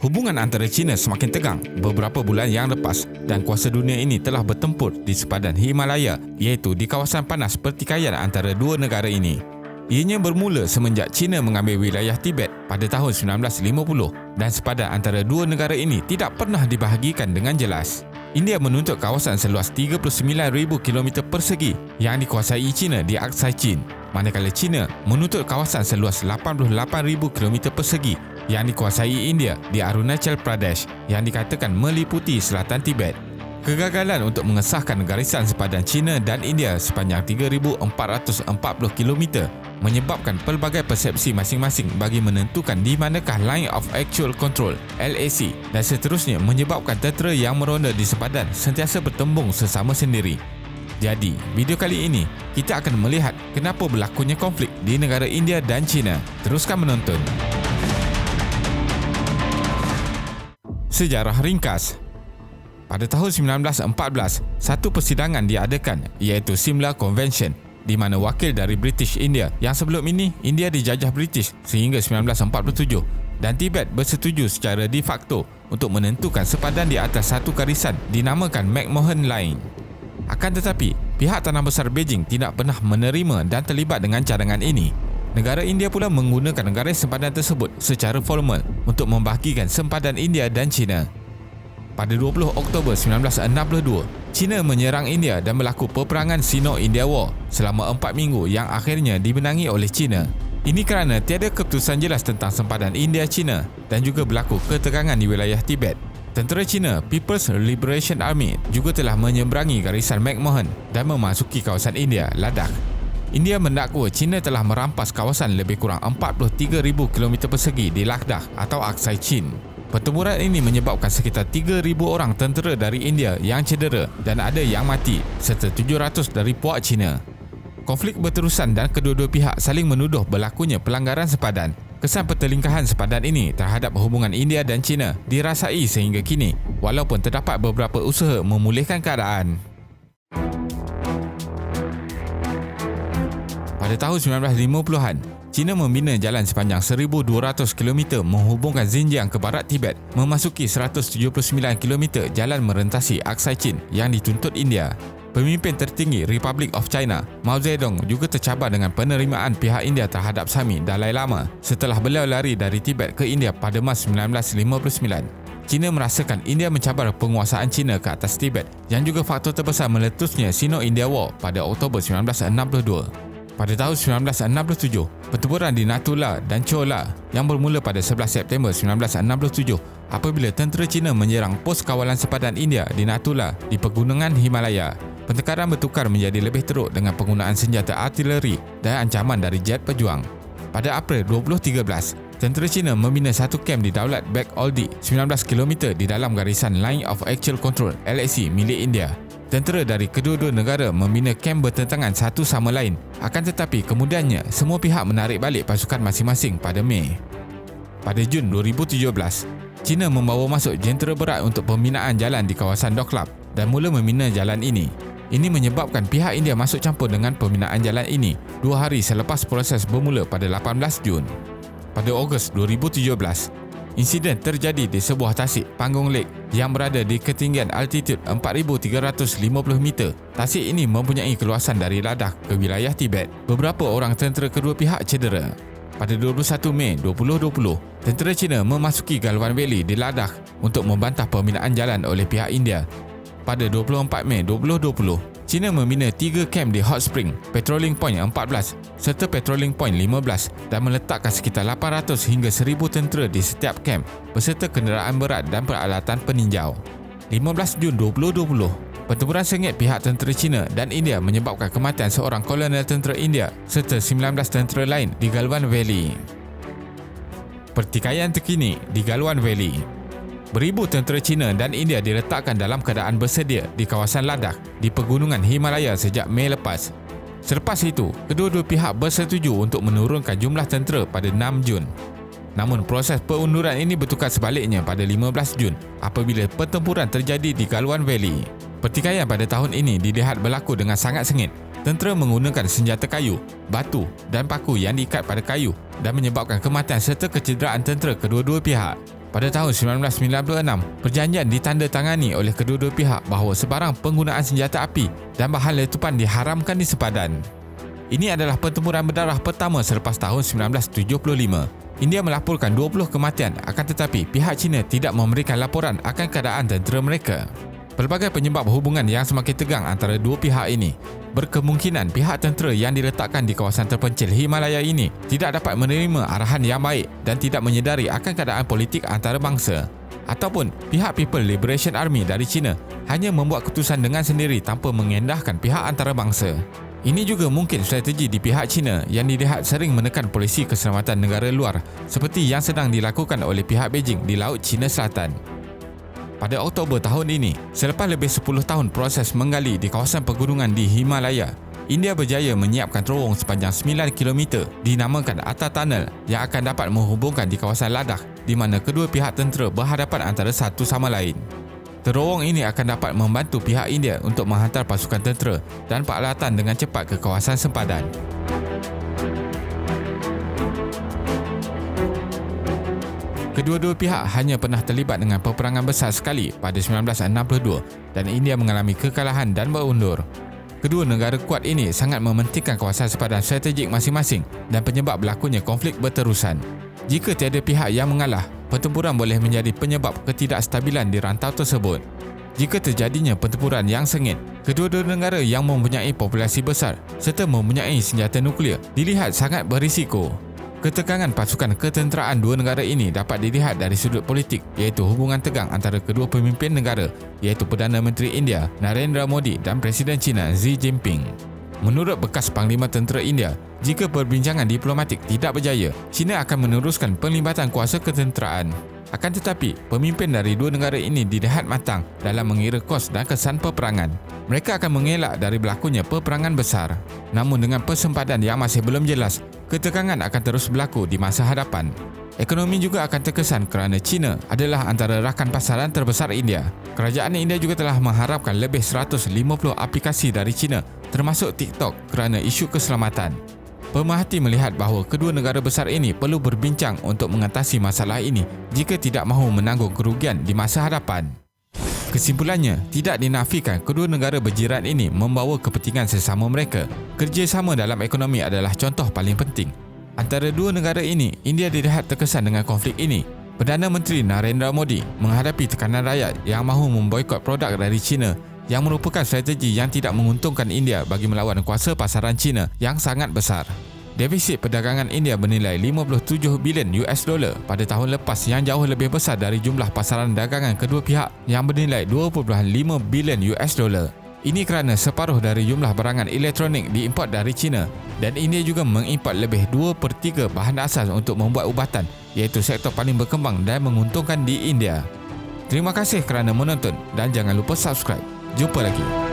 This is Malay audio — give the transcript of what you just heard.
Hubungan antara China semakin tegang beberapa bulan yang lepas dan kuasa dunia ini telah bertempur di sepadan Himalaya iaitu di kawasan panas pertikaian antara dua negara ini. Ianya bermula semenjak China mengambil wilayah Tibet pada tahun 1950 dan sepadan antara dua negara ini tidak pernah dibahagikan dengan jelas. India menuntut kawasan seluas 39,000 km persegi yang dikuasai China di Aksai Chin manakala China menuntut kawasan seluas 88,000 km persegi yang dikuasai India di Arunachal Pradesh yang dikatakan meliputi selatan Tibet. Kegagalan untuk mengesahkan garisan sepadan China dan India sepanjang 3,440 km menyebabkan pelbagai persepsi masing-masing bagi menentukan di manakah Line of Actual Control LAC dan seterusnya menyebabkan tentera yang meronda di sepadan sentiasa bertembung sesama sendiri. Jadi, video kali ini kita akan melihat kenapa berlakunya konflik di negara India dan China. Teruskan menonton. Sejarah ringkas pada tahun 1914, satu persidangan diadakan iaitu Simla Convention di mana wakil dari British India yang sebelum ini India dijajah British sehingga 1947 dan Tibet bersetuju secara de facto untuk menentukan sepadan di atas satu garisan dinamakan McMahon Line. Akan tetapi, pihak Tanah Besar Beijing tidak pernah menerima dan terlibat dengan cadangan ini. Negara India pula menggunakan garis sempadan tersebut secara formal untuk membahagikan sempadan India dan China. Pada 20 Oktober 1962, China menyerang India dan berlaku peperangan Sino-India War selama 4 minggu yang akhirnya dimenangi oleh China. Ini kerana tiada keputusan jelas tentang sempadan India-China dan juga berlaku ketegangan di wilayah Tibet. Tentera China People's Liberation Army juga telah menyeberangi garisan McMahon dan memasuki kawasan India, Ladakh. India mendakwa China telah merampas kawasan lebih kurang 43,000 km persegi di Ladakh atau Aksai Chin. Pertempuran ini menyebabkan sekitar 3,000 orang tentera dari India yang cedera dan ada yang mati serta 700 dari puak Cina. Konflik berterusan dan kedua-dua pihak saling menuduh berlakunya pelanggaran sepadan. Kesan pertelingkahan sepadan ini terhadap hubungan India dan China dirasai sehingga kini walaupun terdapat beberapa usaha memulihkan keadaan. Pada tahun 1950-an, China membina jalan sepanjang 1,200 km menghubungkan Xinjiang ke barat Tibet memasuki 179 km jalan merentasi Aksai Chin yang dituntut India. Pemimpin tertinggi Republic of China, Mao Zedong juga tercabar dengan penerimaan pihak India terhadap Sami Dalai Lama setelah beliau lari dari Tibet ke India pada Mac 1959. China merasakan India mencabar penguasaan China ke atas Tibet yang juga faktor terbesar meletusnya Sino-India War pada Oktober 1962. Pada tahun 1967, pertempuran di Natula dan Chola yang bermula pada 11 September 1967 apabila tentera China menyerang pos kawalan sepadan India di Natula di pegunungan Himalaya. Pertengkaran bertukar menjadi lebih teruk dengan penggunaan senjata artileri dan ancaman dari jet pejuang. Pada April 2013, tentera China membina satu kem di Daulat Bek Oldi 19 km di dalam garisan Line of Actual Control LAC milik India Tentera dari kedua-dua negara membina kem bertentangan satu sama lain akan tetapi kemudiannya semua pihak menarik balik pasukan masing-masing pada Mei. Pada Jun 2017, China membawa masuk jentera berat untuk pembinaan jalan di kawasan Doklap dan mula membina jalan ini. Ini menyebabkan pihak India masuk campur dengan pembinaan jalan ini dua hari selepas proses bermula pada 18 Jun. Pada Ogos 2017, Insiden terjadi di sebuah tasik Panggung Lake yang berada di ketinggian altitude 4,350 meter. Tasik ini mempunyai keluasan dari Ladakh ke wilayah Tibet. Beberapa orang tentera kedua pihak cedera. Pada 21 Mei 2020, tentera China memasuki Galwan Valley di Ladakh untuk membantah pembinaan jalan oleh pihak India. Pada 24 Mei 2020, China membina tiga kem di Hot Spring, Patrolling Point 14 serta Patrolling Point 15 dan meletakkan sekitar 800 hingga 1000 tentera di setiap kem beserta kenderaan berat dan peralatan peninjau. 15 Jun 2020, pertempuran sengit pihak tentera China dan India menyebabkan kematian seorang kolonel tentera India serta 19 tentera lain di Galwan Valley. Pertikaian terkini di Galwan Valley Beribu tentera China dan India diletakkan dalam keadaan bersedia di kawasan Ladakh di pegunungan Himalaya sejak Mei lepas. Selepas itu, kedua-dua pihak bersetuju untuk menurunkan jumlah tentera pada 6 Jun. Namun proses pengunduran ini bertukar sebaliknya pada 15 Jun apabila pertempuran terjadi di Galwan Valley. Pertikaian pada tahun ini dilihat berlaku dengan sangat sengit. Tentera menggunakan senjata kayu, batu dan paku yang diikat pada kayu dan menyebabkan kematian serta kecederaan tentera kedua-dua pihak. Pada tahun 1996, perjanjian ditandatangani oleh kedua-dua pihak bahawa sebarang penggunaan senjata api dan bahan letupan diharamkan di sepadan. Ini adalah pertempuran berdarah pertama selepas tahun 1975. India melaporkan 20 kematian akan tetapi pihak China tidak memberikan laporan akan keadaan tentera mereka. Pelbagai penyebab hubungan yang semakin tegang antara dua pihak ini berkemungkinan pihak tentera yang diletakkan di kawasan terpencil Himalaya ini tidak dapat menerima arahan yang baik dan tidak menyedari akan keadaan politik antarabangsa ataupun pihak People Liberation Army dari China hanya membuat keputusan dengan sendiri tanpa mengendahkan pihak antarabangsa. Ini juga mungkin strategi di pihak China yang dilihat sering menekan polisi keselamatan negara luar seperti yang sedang dilakukan oleh pihak Beijing di Laut China Selatan. Pada Oktober tahun ini, selepas lebih 10 tahun proses menggali di kawasan pegunungan di Himalaya, India berjaya menyiapkan terowong sepanjang 9 km dinamakan Atta Tunnel yang akan dapat menghubungkan di kawasan Ladakh di mana kedua pihak tentera berhadapan antara satu sama lain. Terowong ini akan dapat membantu pihak India untuk menghantar pasukan tentera dan peralatan dengan cepat ke kawasan sempadan. Kedua-dua pihak hanya pernah terlibat dengan peperangan besar sekali pada 1962 dan India mengalami kekalahan dan berundur. Kedua negara kuat ini sangat mementingkan kawasan sepadan strategik masing-masing dan penyebab berlakunya konflik berterusan. Jika tiada pihak yang mengalah, pertempuran boleh menjadi penyebab ketidakstabilan di rantau tersebut. Jika terjadinya pertempuran yang sengit, kedua-dua negara yang mempunyai populasi besar serta mempunyai senjata nuklear dilihat sangat berisiko. Ketegangan pasukan ketenteraan dua negara ini dapat dilihat dari sudut politik iaitu hubungan tegang antara kedua pemimpin negara iaitu Perdana Menteri India Narendra Modi dan Presiden China Xi Jinping. Menurut bekas Panglima Tentera India, jika perbincangan diplomatik tidak berjaya, China akan meneruskan penglibatan kuasa ketenteraan. Akan tetapi, pemimpin dari dua negara ini dilihat matang dalam mengira kos dan kesan peperangan. Mereka akan mengelak dari berlakunya peperangan besar. Namun dengan persempadan yang masih belum jelas, ketegangan akan terus berlaku di masa hadapan. Ekonomi juga akan terkesan kerana China adalah antara rakan pasaran terbesar India. Kerajaan India juga telah mengharapkan lebih 150 aplikasi dari China termasuk TikTok kerana isu keselamatan. Pemerhati melihat bahawa kedua negara besar ini perlu berbincang untuk mengatasi masalah ini jika tidak mahu menanggung kerugian di masa hadapan. Kesimpulannya, tidak dinafikan kedua negara berjiran ini membawa kepentingan sesama mereka. Kerjasama dalam ekonomi adalah contoh paling penting. Antara dua negara ini, India dilihat terkesan dengan konflik ini. Perdana Menteri Narendra Modi menghadapi tekanan rakyat yang mahu memboikot produk dari China yang merupakan strategi yang tidak menguntungkan India bagi melawan kuasa pasaran China yang sangat besar. Defisit perdagangan India bernilai 57 bilion US dollar pada tahun lepas yang jauh lebih besar dari jumlah pasaran dagangan kedua pihak yang bernilai 2.5 bilion US dollar. Ini kerana separuh dari jumlah barangan elektronik diimport dari China dan India juga mengimport lebih 2 per 3 bahan asas untuk membuat ubatan iaitu sektor paling berkembang dan menguntungkan di India. Terima kasih kerana menonton dan jangan lupa subscribe. yo para aquí.